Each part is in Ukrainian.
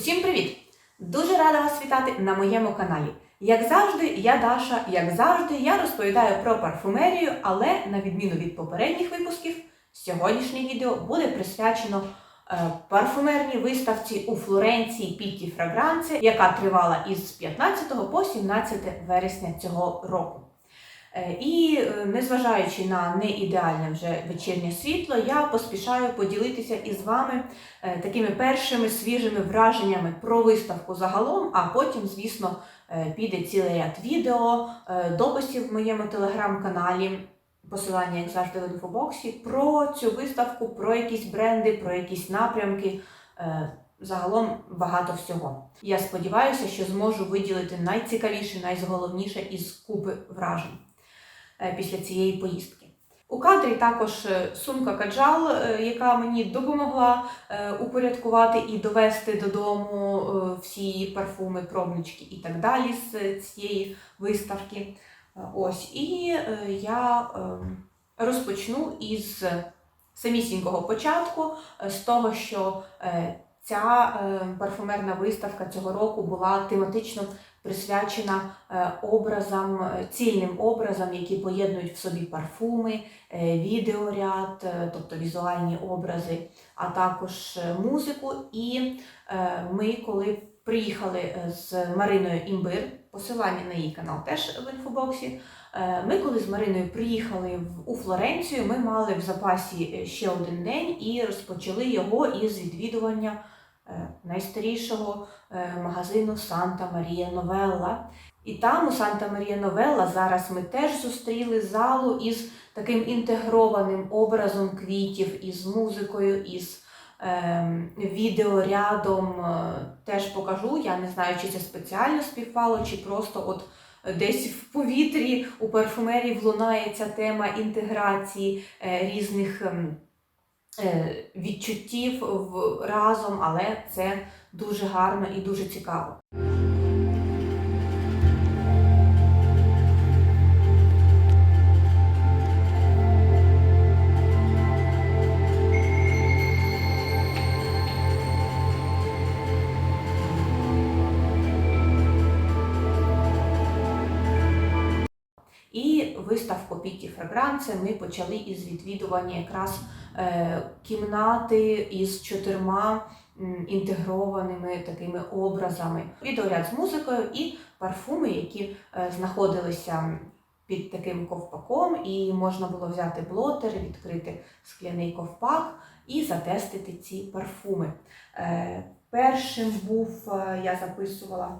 Усім привіт! Дуже рада вас вітати на моєму каналі. Як завжди, я Даша, як завжди, я розповідаю про парфумерію, але на відміну від попередніх випусків, сьогоднішнє відео буде присвячено е, парфумерній виставці у Флоренції Пітті Фрагранце, яка тривала із 15 по 17 вересня цього року. Е, І е, незважаючи на неідеальне вже вечірнє світло, я поспішаю поділитися із вами е, такими першими свіжими враженнями про виставку загалом, а потім, звісно, піде цілий ряд відео, дописів в моєму телеграм-каналі, посилання, як завжди, в інфобоксі, про цю виставку, про якісь бренди, про якісь напрямки. Загалом багато всього. Я сподіваюся, що зможу виділити найцікавіше, найголовніше із купи вражень після цієї поїздки. У кадрі також е, сумка каджал, е, яка мені допомогла е, упорядкувати і довести додому е, всі парфуми, пробнички і так далі з е, цієї виставки. Е, Ось, і е, я е, розпочну із самісінького початку, е, з того, що е, ця е, парфумерна виставка цього року була тематично присвячена е, образам, е, цільним образам, які поєднують в собі парфуми, е, відеоряд, тобто візуальні образи, а також музику. І ми, коли приїхали з Мариною Імбир, посилання на її канал теж в інфобоксі. Ми, коли з Мариною приїхали у Флоренцію, ми мали в запасі ще один день і розпочали його із відвідування найстарішого е, магазину Санта Марія Новелла. І там у Санта Марія Новелла зараз ми теж зустріли залу із таким інтегрованим образом квітів, із музикою, із ем, відеорядом. Е, Теж покажу. Я не знаю, чи це спеціально співпало, чи просто от десь в повітрі у парфумерії влунає ця тема інтеграції е, різних. Е, Відчуттів разом, але це дуже гарно і дуже цікаво. І виставку Піті Фрагранце ми почали із відвідування якраз кімнати із чотирма інтегрованими такими образами. Відеоряд з музикою і парфуми, які е, знаходилися під таким ковпаком, і можна було взяти блотер, відкрити скляний ковпак і затестити ці парфуми. Е, Першим був, е, я записувала,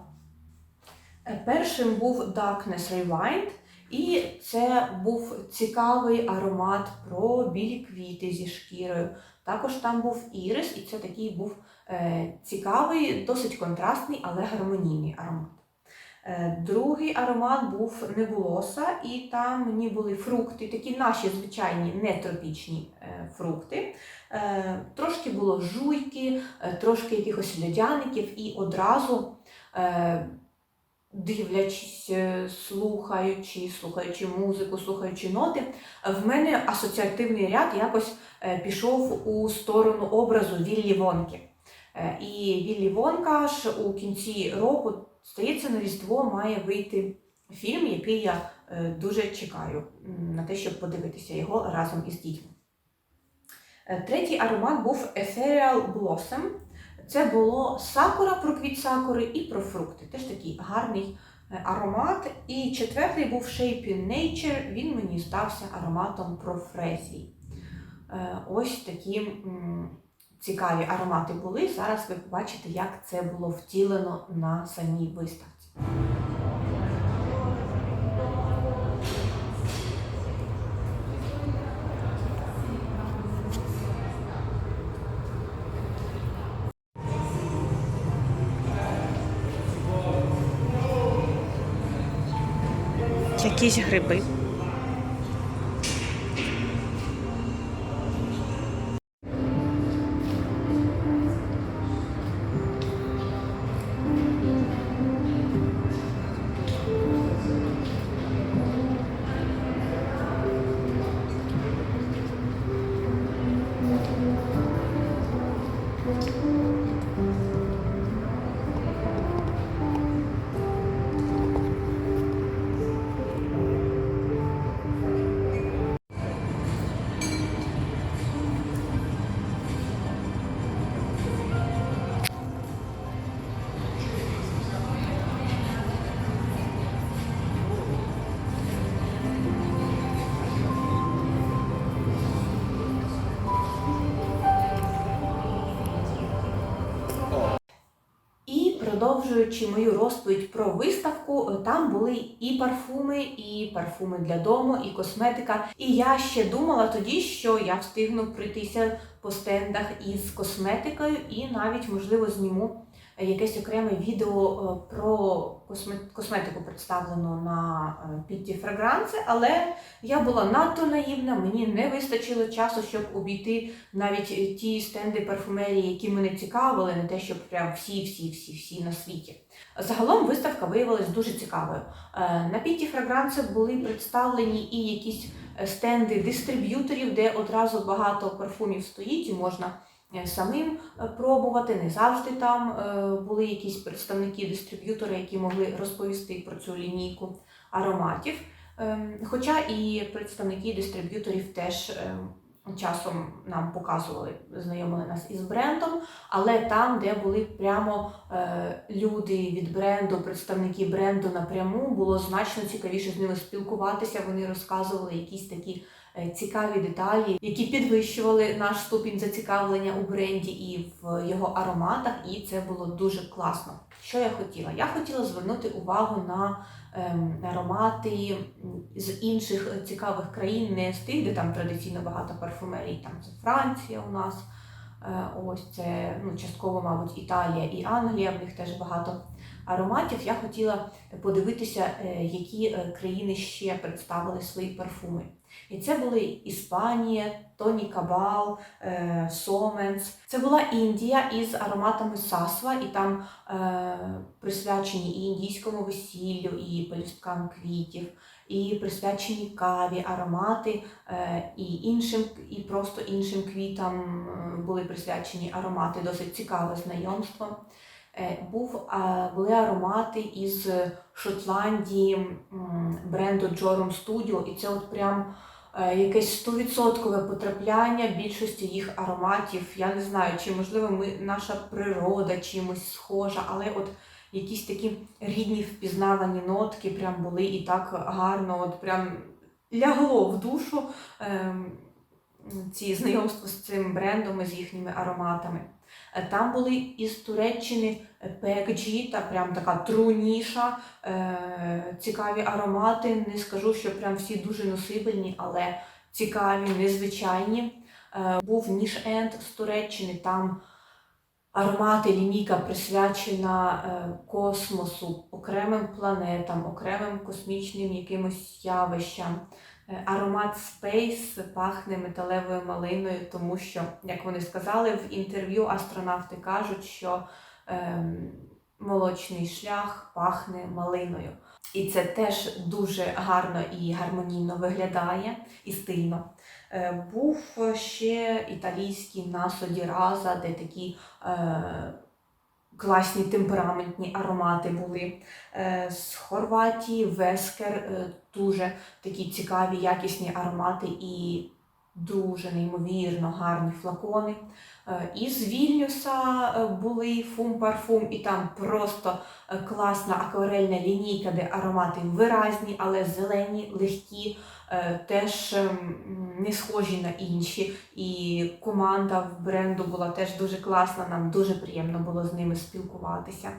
е, першим був Darkness Rewind. І це був цікавий аромат про білі квіти зі шкірою. Також там був ірис, і це такий був е, цікавий, досить контрастний, але гармонійний аромат. Е, другий аромат був небулоса, і там мені були фрукти, такі наші звичайні нетропічні е, фрукти. Трошки було жуйки, трошки якихось льодяників, і одразу. Е, дивлячись, е, слухаючи, слухаючи музику, слухаючи ноти, в мене асоціативний ряд якось е, пішов у сторону образу Віллі Вонки. Е, І Віллі Вонка ж у кінці року, здається, на Різдво має вийти фільм, який я е, дуже чекаю на те, щоб подивитися його разом із дітьми. Е, Третій аромат був Ethereal Blossom. Це було сакура про квіт сакури і про фрукти. Теж такий гарний е, аромат. І четвертий був Shape in Nature. Він мені стався ароматом про фрезії. Е, Ось такі цікаві аромати були. Зараз ви побачите, як це було втілено на самій виставці. Якісь гриби. Продовжуючи мою розповідь про виставку, е, там були і парфуми, і парфуми для дому, і косметика. І я ще думала тоді, що я встигну пройтися по стендах із косметикою, і навіть, можливо, зніму якесь окреме відео е, про косметику, представлену на е, Пітті Фрагранце, але я була надто наївна, мені не вистачило часу, щоб обійти навіть е, ті стенди парфумерії, які мене цікавили, не те, щоб прям всі, всі, всі, всі на світі. Загалом виставка виявилась дуже цікавою. Е, На Пітті Фрагранце були представлені і якісь е, стенди дистриб'юторів, де одразу багато парфумів стоїть і можна е, самим е, пробувати. Не завжди там е, були якісь представники дистриб'ютора, які могли розповісти про цю лінійку ароматів. Ем, Хоча і представники дистриб'юторів теж ем, часом нам показували, знайомили нас із брендом, але там, де були прямо е, люди від бренду, представники бренду напряму, було значно цікавіше з ними спілкуватися. Вони розказували якісь такі е, цікаві деталі, які підвищували наш ступінь зацікавлення у бренді і в його ароматах, і це було дуже класно. Що я хотіла? Я хотіла звернути увагу на ем, аромати з інших е, цікавих країн, не з тих, де там традиційно багато парфумерій, там це Франція у нас. Е, Ось це ну, частково, мабуть, Італія і Англія, в них теж багато ароматів. Я хотіла подивитися, е, які е, країни ще представили свої парфуми. І це були Іспанія, Тоні Кабал, е, Соменс. Це була Індія із ароматами Сасва, і там е, присвячені і індійському весіллю, і пелюсткам квітів, і присвячені каві, аромати, е, і іншим, і просто іншим квітам е, були присвячені аромати, досить цікаве знайомство. Е, Був, були аромати із Шотландії бренду Jorum Studio, і це от прям е, якесь стовідсоткове потрапляння більшості їх ароматів. Я не знаю, чи можливо ми, наша природа чимось схожа, але от якісь такі рідні впізнавані нотки прям були і так гарно, от прям лягло в душу ем, ці знайомства з цим брендом і з їхніми ароматами. Е, Там були із Туреччини PXG, та прям така труніша, е, цікаві аромати. Не скажу, що прям всі дуже носибельні, але цікаві, незвичайні. Е, Був Ніж Енд з Туреччини, там аромати, лінійка присвячена космосу, окремим планетам, окремим космічним якимось явищам. Е, Аромат Space пахне металевою малиною, тому що, як вони сказали в інтерв'ю, астронавти кажуть, що ем, молочний шлях пахне малиною. І це теж дуже гарно і гармонійно виглядає і стильно. Е, Був ще італійський насоді Раза, де такі е, класні темпераментні аромати були. Е, З Хорватії Вескер е, дуже такі цікаві, якісні аромати і дуже неймовірно гарні флакони. Е, Із Вільнюса е, були фум-парфум, і там просто класна акварельна лінійка, де аромати виразні, але зелені, легкі, теж ем, не схожі на інші. І команда в бренду була теж дуже класна, нам дуже приємно було з ними спілкуватися.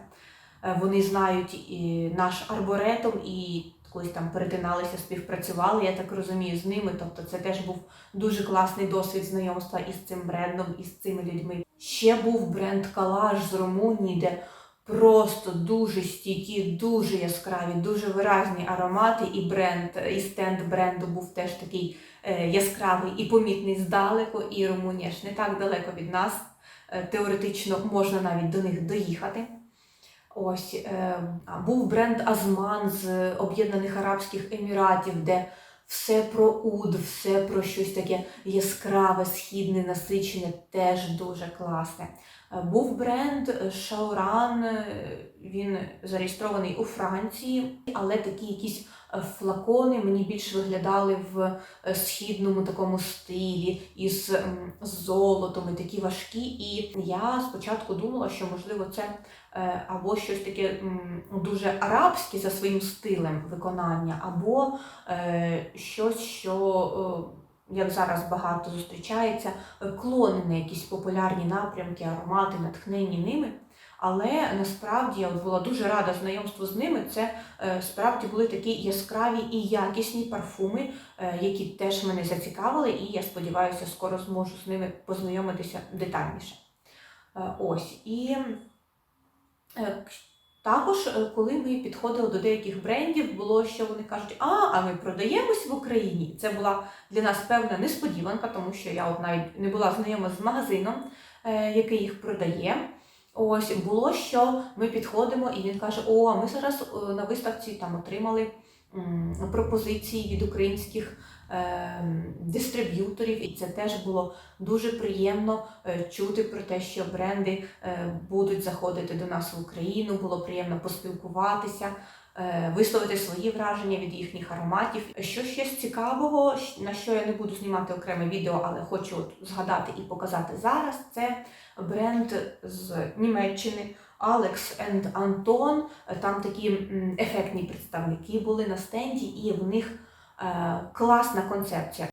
Е, Вони знають і наш арборетом і колись там перетиналися, співпрацювали, я так розумію, з ними. Тобто це теж був дуже класний досвід знайомства із цим брендом, із цими людьми. Ще був бренд Калаш з Румунії, де просто дуже стійкі, дуже яскраві, дуже виразні аромати, і бренд, і стенд бренду був теж такий е, яскравий і помітний здалеку. І Румунія ж не так далеко від нас. Е, Теоретично можна навіть до них доїхати. Ось е, був бренд Азман з Об'єднаних Арабських Еміратів, де все про уд, все про щось таке яскраве, східне, насичене, теж дуже класне. Е, Був бренд Шауран, е, він зареєстрований у Франції, але такі якісь е, флакони мені більш виглядали в е, східному такому стилі, із золотом, і такі важкі. І я спочатку думала, що можливо це е, або щось таке дуже арабське за своїм стилем виконання, або е, щось, що. е, Як зараз багато зустрічається, е, клони на якісь популярні напрямки, аромати, натхнені ними. Але насправді я була дуже рада знайомству з ними. Це е, справді були такі яскраві і якісні парфуми, е, які теж мене зацікавили, і я сподіваюся, скоро зможу з ними познайомитися детальніше. Е, ось і е, також, е, коли ми підходили до деяких брендів, було що вони кажуть, а, а ми продаємось в Україні. Це була для нас певна несподіванка, тому що я от навіть не була знайома з магазином, е, який їх продає. Ось було, що ми підходимо, і він каже: О, ми зараз е, на виставці там отримали пропозиції від українських е, дистриб'юторів, і це теж було дуже приємно е, чути про те, що бренди е, будуть заходити до нас в Україну. Було приємно поспілкуватися, е, висловити свої враження від їхніх ароматів. Що ще з цікавого, на що я не буду знімати окреме відео, але хочу згадати і показати зараз. Це бренд з Німеччини. Alex and Anton, там такі ефектні представники були на стенді, і в них класна концепція.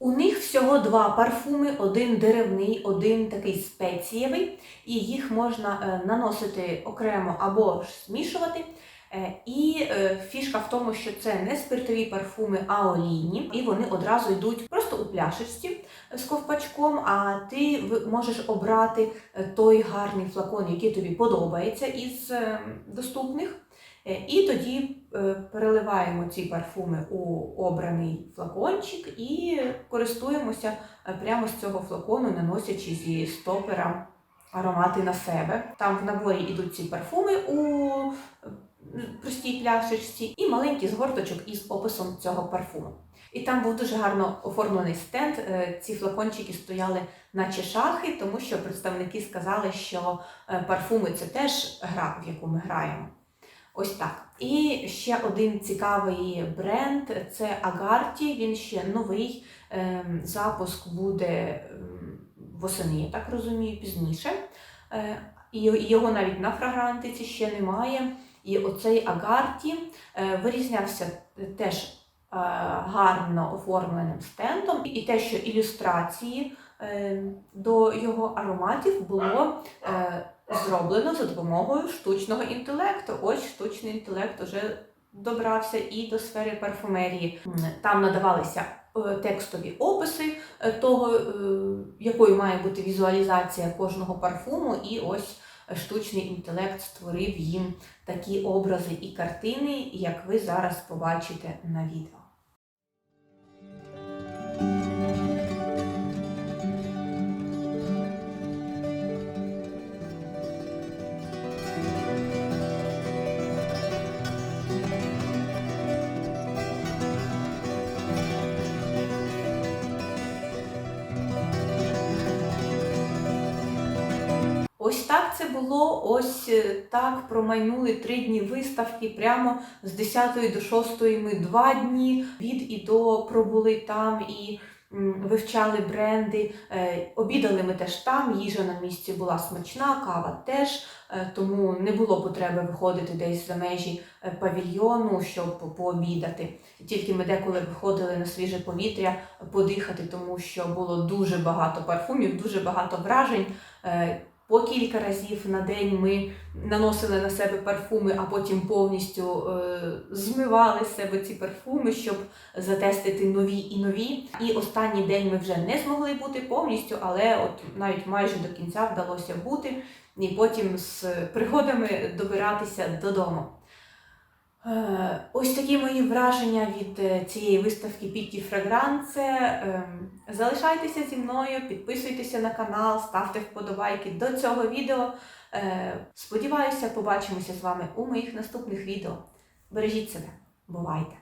У них всього два парфуми: один деревний, один такий спецієвий, і їх можна е, наносити окремо або ж змішувати. Е, І е, фішка в тому, що це не спиртові парфуми, а олійні, і вони одразу йдуть просто у пляшечці з ковпачком. А ти можеш обрати е, той гарний флакон, який тобі подобається із е, доступних. Е, І тоді е, переливаємо ці парфуми у обраний флакончик і користуємося е, прямо з цього флакону, наносячи зі стопера аромати на себе. Там в наборі йдуть ці парфуми у е, простій пляшечці і маленький згорточок із описом цього парфуму. І там був дуже гарно оформлений стенд. Е, Ці флакончики стояли наче шахи, тому що представники сказали, що е, парфуми це теж гра, в яку ми граємо. Ось так. І ще один цікавий бренд це Агарті. Він ще новий. Ем, Запуск буде ем, восени, я так розумію, пізніше. Е, його навіть на фрагрантиці ще немає. І оцей Агарті е, вирізнявся теж е, гарно оформленим стендом, і те, що ілюстрації е, до його ароматів було зроблено за допомогою штучного інтелекту. Ось штучний інтелект уже добрався і до сфери парфумерії. Там надавалися текстові описи того, якою має бути візуалізація кожного парфуму, і ось штучний інтелект створив їм такі образи і картини, як ви зараз побачите на відео. Ось так це було. Ось е, так промайнули три дні виставки. Прямо з 10 до 6 ми два дні від і до пробули там і вивчали бренди. Е, Обідали ми теж там. Їжа на місці була смачна, кава теж. е, Тому не було потреби виходити десь за межі павільйону, щоб пообідати. Тільки ми деколи виходили на свіже повітря подихати, тому що було дуже багато парфумів, дуже багато вражень. По кілька разів на день ми наносили на себе парфуми, а потім повністю е, змивали з себе ці парфуми, щоб затестити нові і нові. І останній день ми вже не змогли бути повністю, але от навіть майже до кінця вдалося бути, і потім з пригодами добиратися додому. Е, Ось такі мої враження від е, цієї виставки Пікі Фрагранце. Ем, Залишайтеся зі мною, підписуйтеся на канал, ставте вподобайки до цього відео. Е, Сподіваюся, побачимося з вами у моїх наступних відео. Бережіть себе, бувайте!